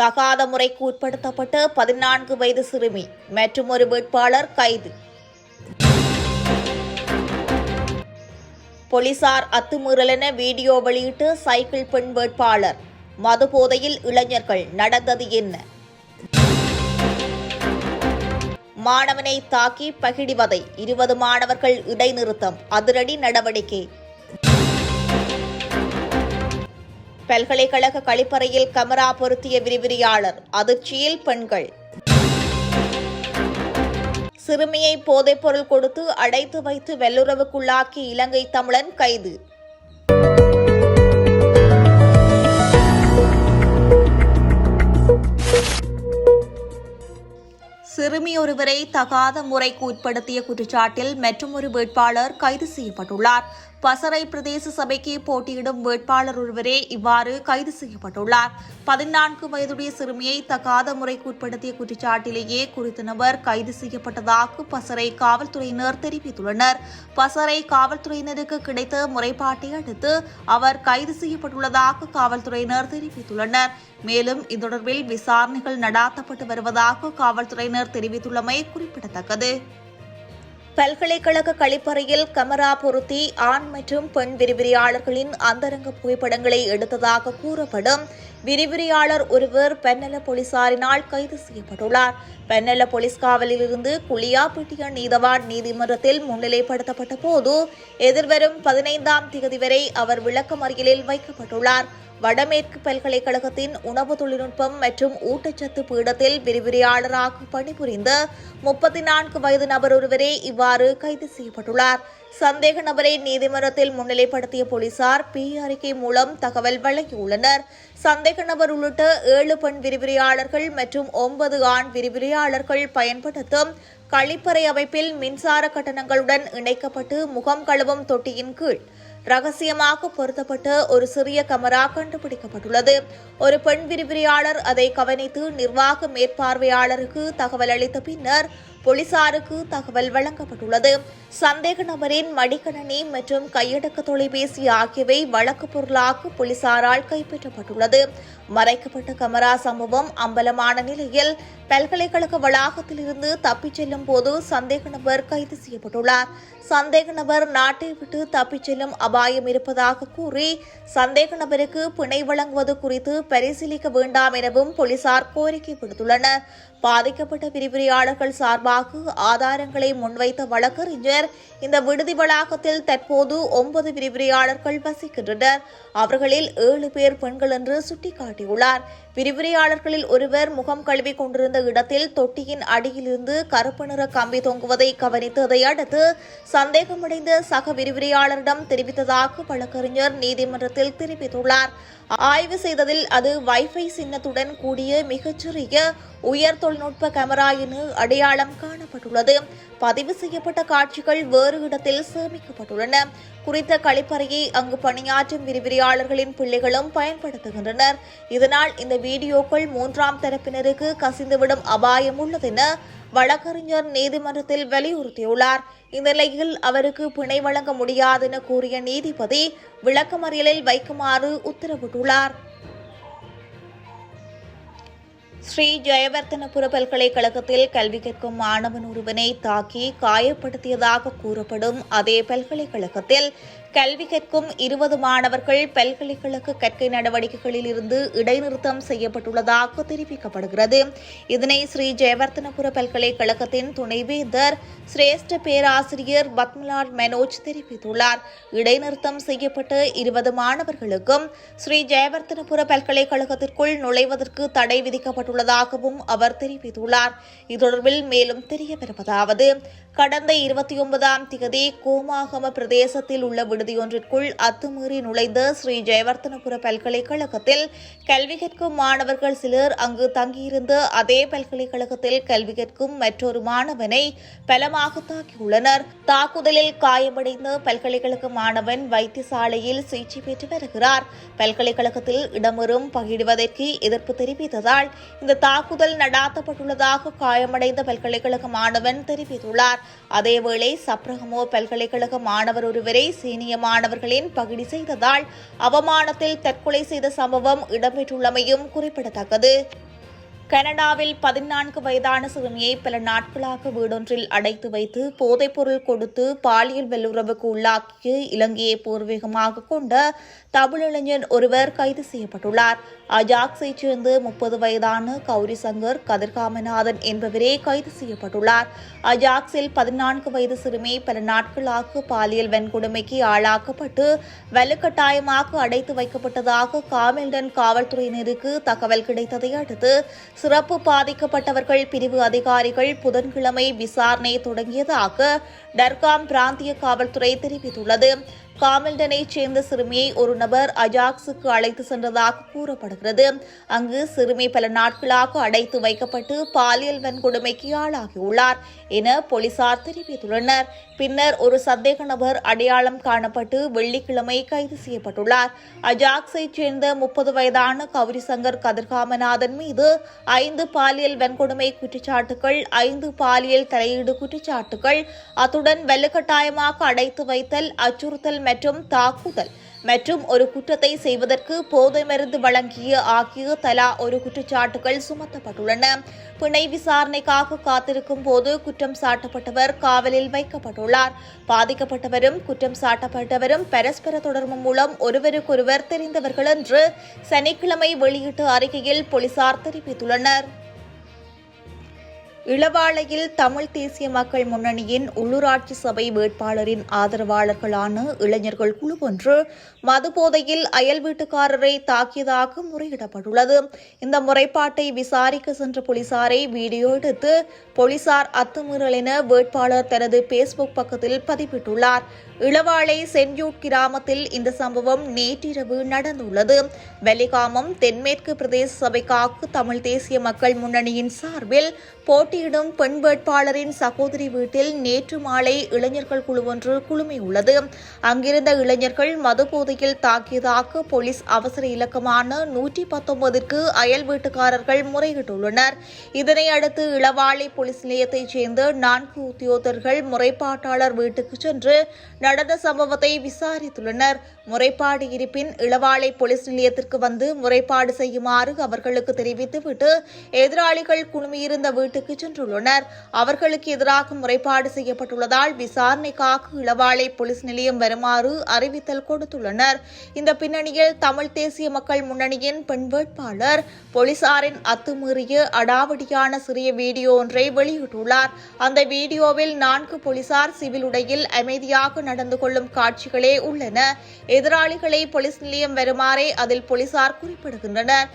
தகாத முறைக்கு உட்படுத்தப்பட்ட பதினான்கு வயது சிறுமி மற்றும் ஒரு வேட்பாளர் கைது. போலீசார் அத்துமீறலென வீடியோ வெளியிட்டு சைக்கிள் பெண் வேட்பாளர் மது போதையில் இளைஞர்கள் நடந்தது என்ன? மாணவனை தாக்கி பகிடிவதை இருபது மாணவர்கள் இடைநிறுத்தம் அதிரடி நடவடிக்கை. பல்கலைக்கழக கழிப்பறையில் கமரா பொருத்திய விரிவிரியாளர் அதிர்ச்சியில் பெண்கள். சிறுமியை போதைப்பொருள் கொடுத்து அடைத்து வைத்து வெள்ளுறவுக்குள்ளாக்கி இலங்கை தமிழன் கைது. சிறுமி ஒருவரை தகாத முறைக்கு உட்படுத்திய குற்றச்சாட்டில் மற்றொரு வேட்பாளர் கைது செய்யப்பட்டுள்ளார். பசறை பிரதேச சபைக்கு போட்டியிடும் வேட்பாளர் ஒருவரே இவ்வாறு கைது செய்யப்பட்டுள்ளார். பதினான்கு வயதுடைய சிறுமியை தகாத முறைக்கு உட்படுத்திய குற்றச்சாட்டிலேயே குறித்த நபர் கைது செய்யப்பட்டதாக பசறை காவல்துறையினர் தெரிவித்துள்ளனர். பசறை காவல்துறையினருக்கு கிடைத்த முறைப்பாட்டை அடுத்து அவர் கைது செய்யப்பட்டுள்ளதாக காவல்துறையினர் தெரிவித்துள்ளனர். மேலும் இது தொடர்பில் விசாரணைகள் நடாத்தப்பட்டு வருவதாக காவல்துறையினர் தெரிவித்துள்ளமை குறிப்பிடத்தக்கது. பல்கலைக்கழக கழிப்பறையில் கமரா பொருத்தி ஆண் மற்றும் பெண் விரிவிரியாளர்களின் அந்தரங்க புகைப்படங்களை எடுத்ததாக கூறப்படும் விரிவிரியாளர் ஒருவர் பென்னல போலீசாரினால் கைது செய்யப்பட்டுள்ளார். பென்னல போலீஸ் காவலிலிருந்து குளியாப்பட்டிய நீதவான் நீதிமன்றத்தில் முன்னிலைப்படுத்தப்பட்ட போது எதிர்வரும் பதினைந்தாம் தேதி வரை அவர் விளக்கமறியலில் வைக்கப்பட்டுள்ளார். வடமேற்கு பல்கலைக்கழகத்தின் உணவு தொழில்நுட்பம் மற்றும் ஊட்டச்சத்து பீடத்தில் விரிவிரியாளராக பணிபுரிந்த முப்பத்தி நான்கு வயது நபர் ஒருவரே இவ்வாறு கைது செய்யப்பட்டுள்ளார். சந்தேக நபரை நீதிமன்றத்தில் முன்னிலைப்படுத்திய போலீசார் பி அறிக்கை மூலம் தகவல் வழங்கியுள்ளனர். சந்தேக நபர் உள்ளிட்ட ஏழு பெண் விரிவிரியாளர்கள் மற்றும் ஒன்பது ஆண் விரிவிரியாளர்கள் பயன்படுத்தும் கழிப்பறை அமைப்பில் மின்சார கட்டணங்களுடன் இணைக்கப்பட்டு முகம் கழுவும் தொட்டியின் கீழ் ரகசியமாக பொருத்தப்பட்ட ஒரு சிறிய கமரா கண்டுபிடிக்கப்பட்டுள்ளது. ஒரு பெண் விரிவிரியாளர் அதை கவனித்து நிர்வாக மேற்பார்வையாளருக்கு தகவல் அளித்த பின்னர் போலீசாருக்கு தகவல் வழங்கப்பட்டுள்ளது. சந்தேக நபரின் மடிக்கணனி மற்றும் கையடக்க தொலைபேசி ஆகியவை வழக்கு பொருளாக போலீசாரால் கைப்பற்றப்பட்டுள்ளது. மறைக்கப்பட்ட கமரா சம்பவம் அம்பலமான நிலையில் பல்கலைக்கழக வளாகத்திலிருந்து தப்பிச் செல்லும் போது சந்தேக நபர் கைது செய்யப்பட்டுள்ளார். சந்தேக நபர் நாட்டை விட்டு தப்பிச் செல்லும் அபாயம் இருப்பதாக கூறி சந்தேக நபருக்கு பிணை வழங்குவது குறித்து பரிசீலிக்க வேண்டாம் எனவும் போலீசார் கோரிக்கை விடுத்துள்ளனர். பாதிக்கப்பட்ட விரிவுரையாளர்கள் சார்பாக ஆதாரங்களை முன்வைத்த வழக்கறிஞர். இந்த விடுதி வளாகத்தில் தற்போது ஒன்பது விரிவுரையாளர்கள் வசிக்கின்றனர். அவர்களில் ஏழு பேர் பெண்கள் என்று சுட்டிக்காட்டியுள்ளார். விரிவுரையாளர்களில் ஒருவர் முகம் கழுவி கொண்டிருந்த இடத்தில் தொட்டியின் அடியிலிருந்து கருப்பு நிற கம்பி தொங்குவதை கவனித்ததை அடுத்து சந்தேகமடைந்த சக விரிவுரையாளரிடம் தெரிவித்ததாக வழக்கறிஞர் நீதிமன்றத்தில் தெரிவித்துள்ளார். ஆய்வு செய்ததில் அது வைஃபை சின்னத்துடன் கூடிய மிகச்சிறிய உயர் தொழில்நுட்ப கேமரா என அடையாளம் காணப்பட்டுள்ளது. பதிவு செய்யப்பட்ட காட்சிகள் வேறு இடத்தில் சேமிக்கப்பட்டுள்ளன. குறித்த கழிப்பறையை அங்கு பணியாற்றும் விரிவிரியாளர்களின் பிள்ளைகளும் பயன்படுத்துகின்றனர். இதனால் இந்த வீடியோக்கள் மூன்றாம் தரப்பினருக்கு கசிந்துவிடும் அபாயம் உள்ளதென வழக்கறிஞர் நீதிமன்றத்தில் வலியுறுத்தியுள்ளார். இந்நிலையில் அவருக்கு பிணை வழங்க முடியாதென கூறிய நீதிபதி விளக்கமறியலில் வைக்குமாறு உத்தரவிட்டுள்ளார். ஸ்ரீ ஜெயவர்த்தனபுர பல்கலைக்கழகத்தில் கல்வி கற்கும் மாணவன் ஒருவனை தாக்கி காயப்படுத்தியதாக கூறப்படும் அதே பல்கலைக்கழகத்தில் கல்வி கற்கும் இருபது மாணவர்கள் பல்கலைக்கழக கற்கை நடவடிக்கைகளில் இருந்து இடைநிறுத்தம் செய்யப்பட்டுள்ளதாக தெரிவிக்கப்படுகிறது. இதனை ஸ்ரீ ஜெயவர்த்தனபுர பல்கலைக்கழகத்தின் துணைவேந்தர் சிரேஷ்ட பேராசிரியர் பத்மலால் மனோஜ் தெரிவித்துள்ளார். இடைநிறுத்தம் செய்யப்பட்ட இருபது மாணவர்களுக்கும் ஸ்ரீ ஜெயவர்த்தனபுர பல்கலைக்கழகத்திற்குள் நுழைவதற்கு தடை விதிக்கப்பட்டுள்ளதாகவும் அவர் தெரிவித்துள்ளார். இது தொடர்பில் மேலும் தெரிய வருவதாவது கடந்த இருபத்தி ஒன்பதாம் தேதி கோமாகம பிரதேசத்தில் உள்ள விடுதியொன்றிற்குள் அத்துமீறி நுழைந்த ஸ்ரீ ஜெயவர்த்தனபுர பல்கலைக்கழகத்தில் கல்வி கற்கும் மாணவர்கள் சிலர் அங்கு தங்கியிருந்த அதே பல்கலைக்கழகத்தில் கல்வி கற்கும் மற்றொரு மாணவனை பலமாக தாக்கியுள்ளனர் தாக்குதலில் காயமடைந்த பல்கலைக்கழக மாணவன் வைத்தியசாலையில் சிகிச்சை பெற்று வருகிறார். பல்கலைக்கழகத்தில் இடம்பெறும் பகிடுவதற்கு எதிர்ப்பு தெரிவித்ததால் இந்த தாக்குதல் நடாத்தப்பட்டுள்ளதாக காயமடைந்த பல்கலைக்கழக மாணவன் தெரிவித்துள்ளார். அதேவேளை சப்ரகமோ பல்கலைக்கழக மாணவர் ஒருவரை சீனியர் சீனிய மாணவர்களின் பகிடி செய்ததால் அவமானத்தில் தற்கொலை செய்த சம்பவம் இடம்பெற்றுள்ளமையும் குறிப்பிடத்தக்கது. கனடாவில் பதினான்கு வயதான சிறுமியை பல நாட்களாக வீடொன்றில் அடைத்து வைத்து போதைப்பொருள் கொடுத்து பாலியல் வல்லுறவுக்கு உள்ளாக்கி இலங்கையை பூர்வீகமாக கொண்ட தமிழிளைஞர் ஒருவர் கைது செய்யப்பட்டுள்ளார். அஜாக்ஸைச் சேர்ந்த முப்பது வயதான கௌரி சங்கர் கதிர்காமநாதன் என்பவரே கைது செய்யப்பட்டுள்ளார். அஜாக்ஸில் பதினான்கு வயது சிறுமி பல நாட்களாக பாலியல் வன்கொடுமைக்கு ஆளாக்கப்பட்டு வலுக்கட்டாயமாக அடைத்து வைக்கப்பட்டதாக காமில்டன் காவல்துறையினருக்கு தகவல் கிடைத்ததை அடுத்து சிறப்பு பாதிக்கப்பட்டவர்கள் பிரிவு அதிகாரிகள் புதன்கிழமை விசாரணை தொடங்கியதாக டர்காம் பிராந்திய காவல்துறை தெரிவித்துள்ளது. காமில்டனைச் சேர்ந்த சிறுமியை ஒரு நபர் அஜாக்ஸுக்கு அழைத்து சென்றதாக கூறப்படுகிறது. அங்கு சிறுமி பல நாட்களாக அடைத்து வைக்கப்பட்டு பாலியல் வன்கொடுமைக்கு ஆளாகியுள்ளார் என போலீசார் தெரிவித்துள்ளனர். பின்னர் ஒரு சந்தேக நபர் அடையாளம் காணப்பட்டு வெள்ளிக்கிழமை கைது செய்யப்பட்டுள்ளார். அஜாக்ஸைச் சேர்ந்த முப்பது வயதான கௌரி சங்கர் கதிர்காமநாதன் மீது ஐந்து பாலியல் வன்கொடுமை குற்றச்சாட்டுகள் ஐந்து பாலியல் தலையீடு குற்றச்சாட்டுகள் அத்துடன் வலுக்கட்டாயமாக அடைத்து வைத்தல் அச்சுறுத்தல் மற்றும் தாக்குதல் மற்றும் ஒரு குற்றத்தை செய்வதற்கு போதை மருந்து வழங்கிய ஆகிய தலா ஒரு குற்றச்சாட்டுகள் சுமத்தப்பட்டுள்ளன. பிணை விசாரணைக்காக காத்திருக்கும் போது குற்றம் சாட்டப்பட்டவர் காவலில் வைக்கப்பட்டுள்ளார். பாதிக்கப்பட்டவரும் குற்றம் சாட்டப்பட்டவரும் பரஸ்பர தொடர்பு மூலம் ஒருவருக்கொருவர் தெரிந்தவர்கள் என்று சனிக்கிழமை வெளியிட்ட அறிக்கையில் போலீசார் தெரிவித்துள்ளனர். இளவாலையில் தமிழ் தேசிய மக்கள் முன்னணியின் உள்ளூராட்சி சபை வேட்பாளரின் ஆதரவாளர்களான இளைஞர்கள் குழு ஒன்று மதுபோதையில் அயல் வீட்டுக்காரரை தாக்கியதாக முறையிடப்பட்டுள்ளது. இந்த முறைப்பாட்டை விசாரிக்க சென்ற போலீசாரை வீடியோ எடுத்து போலீசார் அத்துமீறல் என வேட்பாளர் தனது பேஸ்புக் பக்கத்தில் பதிவிட்டுள்ளார். இளவாளை சென்யூட் கிராமத்தில் இந்த சம்பவம் நேற்றிரவு நடந்துள்ளது. வெலிகாமம் தென்மேற்கு பிரதேச சபைக்காக தமிழ் தேசிய மக்கள் முன்னணியின் சார்பில் போட்டியிடும் பெண் வேட்பாளரின் சகோதரி வீட்டில் நேற்று மாலை இளைஞர்கள் குழு ஒன்று குழுமியுள்ளது. அங்கிருந்த இளைஞர்கள் மதுபோதையில் தாக்கியதாக போலீஸ் அவசர இலக்கமான நூற்றி பத்தொன்பதிற்கு அயல் வீட்டுக்காரர்கள் முறையிட்டுள்ளனர். இதனை அடுத்து போலீஸ் நிலையத்தைச் சேர்ந்த நான்கு உத்தியோகர்கள் முறைப்பாட்டாளர் வீட்டுக்கு சென்று நடந்த சம்பவத்தை விசாரித்துள்ளனர். முறைப்பாடு இருப்பின் இளவாலை போலீஸ் நிலையத்திற்கு வந்து முறைப்பாடு செய்யுமாறு அவர்களுக்கு தெரிவித்துவிட்டு எதிராளிகள் குழுமியிருந்த வீட்டுக்கு சென்றுள்ளனர். அவர்களுக்கு எதிராக முறைப்பாடு செய்யப்பட்டுள்ளதால் விசாரணைக்காக இளவாலை போலீஸ் நிலையம் வருமாறு அறிவித்தல் கொடுத்துள்ளனர். இந்த பின்னணியில் தமிழ் தேசிய மக்கள் முன்னணியின் பெண் வேட்பாளர் போலீசாரின் அத்துமீறிய அடாவடியான சிறிய வீடியோ ஒன்றை வெளியிட்டுள்ளார். அந்த வீடியோவில் நான்கு போலீசார் சிவில் உடையில் அமைதியாக நட நடந்து கொள்ளும் காட்சிகளே உள்ளன. எதிராளிகளை போலீஸ் நிலையம் வருமாறே அதில் போலீசார் குறிப்பிடுகின்றனர்.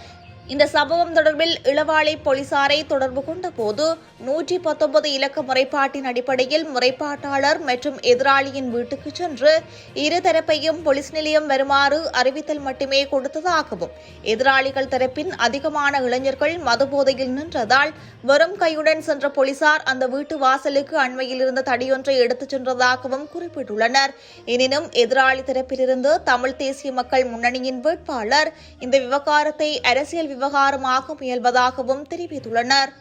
இந்த சம்பவம் தொடர்பில் இளவாலை போலீசாரை தொடர்பு கொண்ட போது நூற்றி பத்தொன்பது இலக்க முறைப்பாட்டின் அடிப்படையில் முறைப்பாட்டாளர் மற்றும் எதிராளியின் வீட்டுக்கு சென்று இரு தரப்பையும் போலீஸ் நிலையம் வருமாறு அறிவித்தல் மட்டுமே கொடுத்ததாகவும் எதிராளிகள் தரப்பின் அதிகமான இளைஞர்கள் மதுபோதையில் நின்றதால் வெறும் கையுடன் சென்ற போலீசார் அந்த வீட்டு வாசலுக்கு அண்மையில் இருந்த தடியொன்றை எடுத்துச் சென்றதாகவும் குறிப்பிட்டுள்ளனர். எனினும் எதிராளி தரப்பிலிருந்து தமிழ் தேசிய மக்கள் முன்னணியின் வேட்பாளர் இந்த விவகாரத்தை அரசியல் விவகாரமாக முயல்வதாகவும் தெரிவித்துள்ளனர்.